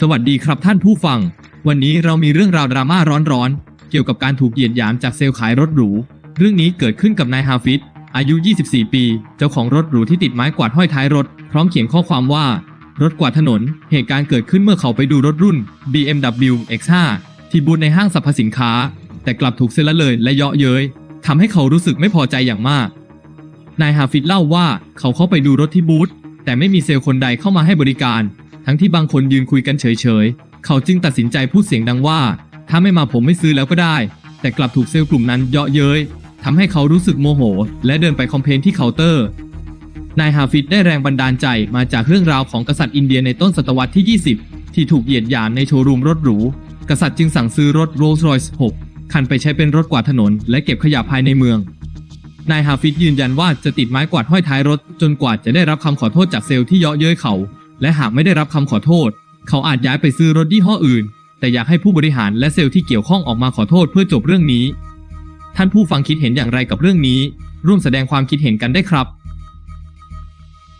สวัสดีครับท่านผู้ฟัง วันนี้เรามีเรื่องราวดราม่าร้อนๆ เกี่ยวกับการถูกเหยียดหยามจากเซลล์ขายรถหรู เรื่องนี้เกิดขึ้นกับนายฮาฟิดอายุ 24 ปี เจ้าของรถหรูที่ติดไม้กวาดห้อยท้ายรถ พร้อมเขียนข้อความว่า รถกวาดถนน เหตุการณ์เกิดขึ้นเมื่อเขาไปดูรถรุ่น BMW X5 ที่บูธในห้างสรรพสินค้า แต่กลับถูกเซลล์ละเลยและเยาะเย้ยทำให้เขารู้สึกไม่พอใจอย่างมาก นายฮาฟิดเล่าว่าเขาเข้าไปดูรถที่บูธแต่ไม่มีเซลล์คนใดเข้ามาให้บริการ ทั้งที่บางคนยืนคุยกันเฉยๆ เขาจึงตัดสินใจพูดเสียงดังว่า ถ้าไม่มาผมไม่ซื้อแล้วก็ได้ แต่กลับถูกเซลล์กลุ่มนั้นเยาะเย้ยทำให้เขารู้สึกโมโห และเดินไปคอมเพลนที่เคาน์เตอร์ นายฮาฟิดได้แรงบันดาลใจมาจากเรื่องราวของกษัตริย์อินเดียในต้นศตวรรษที่ 20 ที่ถูกเหยียดหยามในโชว์รูมรถหรู กษัตริย์จึงสั่งซื้อรถ Rolls-Royce 6คันไปใช้เป็นรถกวาดถนน และเก็บขยะภายในเมือง นายฮาฟิดยืนยันว่าจะติดไม้กวาดห้อยท้ายรถ จนกว่าจะได้รับคำขอโทษจากเซลล์ที่เยาะเย้ยเขา และหากไม่ได้รับคำขอโทษ เขาอาจย้ายไปซื้อรถยี่ห้ออื่น แต่อยากให้ผู้บริหารและเซลล์ที่เกี่ยวข้องออกมาขอโทษเพื่อจบเรื่องนี้ ท่านผู้ฟังคิดเห็นอย่างไรกับเรื่องนี้ ร่วมแสดงความคิดเห็นกันได้ครับ